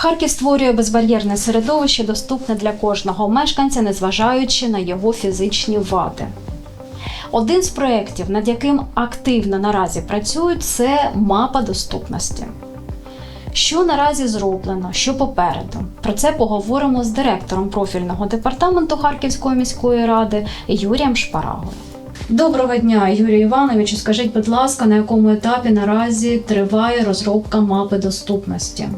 Харків створює безбар'єрне середовище, доступне для кожного мешканця, незважаючи на його фізичні вади. Один з проєктів, над яким активно наразі працюють, це мапа доступності. Що наразі зроблено, що попереду? Про це поговоримо з директором профільного департаменту Харківської міської ради Юрієм Шпарагою. Доброго дня, Юрій Івановичу. Скажіть, будь ласка, на якому етапі наразі триває розробка мапи доступності?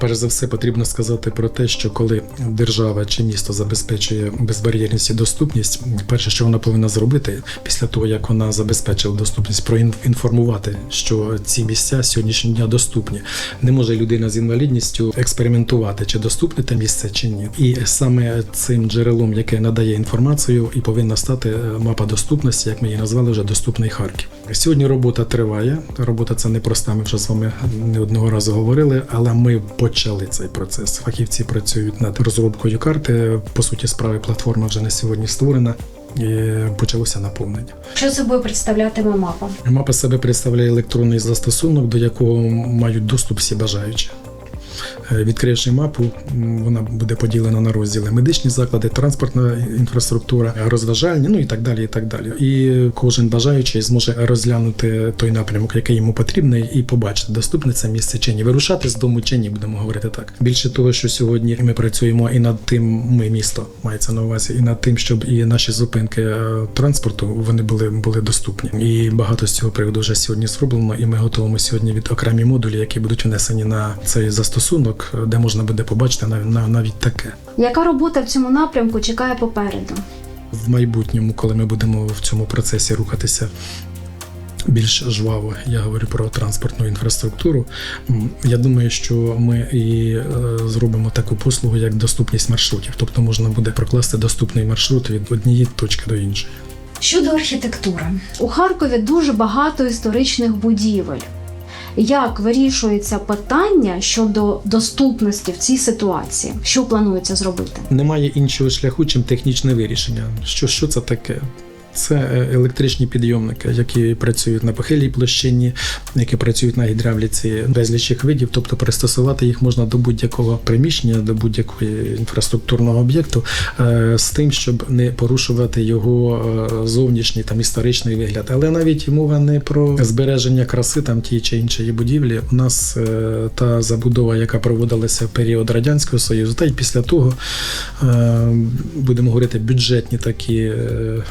Перш за все потрібно сказати про те, що коли держава чи місто забезпечує безбар'єрність і доступність, перше, що вона повинна зробити після того, як вона забезпечила доступність, проінформувати, що ці місця сьогоднішнього дня доступні. Не може людина з інвалідністю експериментувати, чи доступне те місце, чи ні. І саме цим джерелом, яке надає інформацію, і повинна стати е, мапа доступності, як ми її назвали вже доступний Харків. Сьогодні робота триває. Робота це непроста. Ми вже з вами не одного разу говорили, але ми почали цей процес. Фахівці працюють над розробкою карти. По суті, справи платформа вже на сьогодні створена. І почалося наповнення. Що собою представлятиме мапа? Мапа себе представляє електронний застосунок, до якого мають доступ всі бажаючі. Е, Відкривши мапу, вона буде поділена на розділи медичні заклади, транспортна інфраструктура, розважальні, ну і так далі. І так далі. І кожен бажаючий зможе розглянути той напрямок, який йому потрібний, і побачити, доступне це місце чи ні. Вирушати з дому чи ні, будемо говорити так. Більше того, що сьогодні ми працюємо і над тим, ми місто мається на увазі, і над тим, щоб і наші зупинки е, транспорту вони були, були доступні. І багато з цього приводу вже сьогодні зроблено, і ми готуємо сьогодні від окремі модулі, які будуть внесені на цей застосунок, де можна буде побачити нав- нав- навіть таке. Яка робота в цьому напрямку чекає попереду? В майбутньому, коли ми будемо в цьому процесі рухатися. Більш жваво я говорю про транспортну інфраструктуру. Я думаю, що ми і е, зробимо таку послугу, як доступність маршрутів. Тобто можна буде прокласти доступний маршрут від однієї точки до іншої. Щодо архітектури, у Харкові дуже багато історичних будівель. Як вирішується питання щодо доступності в цій ситуації? Що планується зробити? Немає іншого шляху, чим технічне вирішення. Що, що це таке? Це е, електричні підйомники, які працюють на похилій площині, які працюють на гідравліці безліч їх видів, тобто пристосувати їх можна до будь-якого приміщення, до будь-якої інфраструктурного об'єкту, е, з тим, щоб не порушувати його е, зовнішній там історичний вигляд. Але навіть мова не про збереження краси там тієї чи іншої будівлі. У нас та забудова, яка проводилася в період радянського союзу, та й після того будемо говорити бюджетні такі е,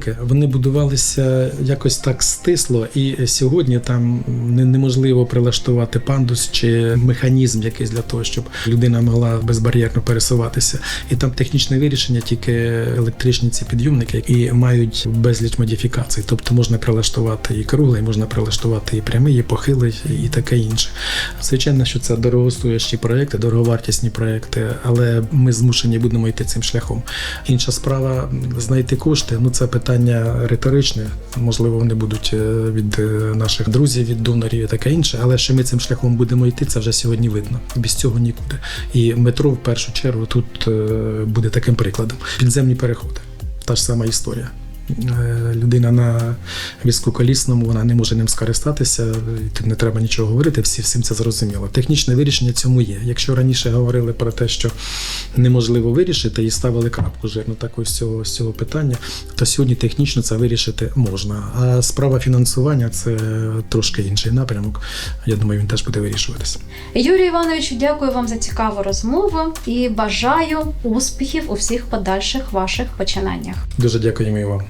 будинки. Вони будувалися якось так стисло, і сьогодні там неможливо прилаштувати пандус чи механізм якийсь для того, щоб людина могла безбар'єрно пересуватися. І там технічне вирішення тільки електричні ці підйомники, і мають безліч модифікацій. Тобто можна прилаштувати і круглий, можна прилаштувати і прямий, і похилий, і таке інше. Звичайно, що це дорогостоящі проекти, дороговартісні проекти, але ми змушені будемо йти цим шляхом. Інша справа знайти кошти. Ну це питання риторичне. Можливо, вони будуть е, від е, наших друзів, від донорів і таке інше. Але що ми цим шляхом будемо йти, це вже сьогодні видно. Без цього нікуди. І метро в першу чергу тут е, буде таким прикладом. Підземні переходи. Та ж сама історія. Е, Людина на візку колісному, вона не може ним скористатися, тут не треба нічого говорити, всі всім це зрозуміло. Технічне вирішення цьому є. Якщо раніше говорили про те, що неможливо вирішити і ставили крапку жирну таку з цього, з цього питання, то сьогодні технічно це вирішити можна. А справа фінансування це трошки інший напрямок. Я думаю, він теж буде вирішуватися. Юрій Іванович, дякую вам за цікаву розмову і бажаю успіхів у всіх подальших ваших починаннях. Дуже дякуємо і вам.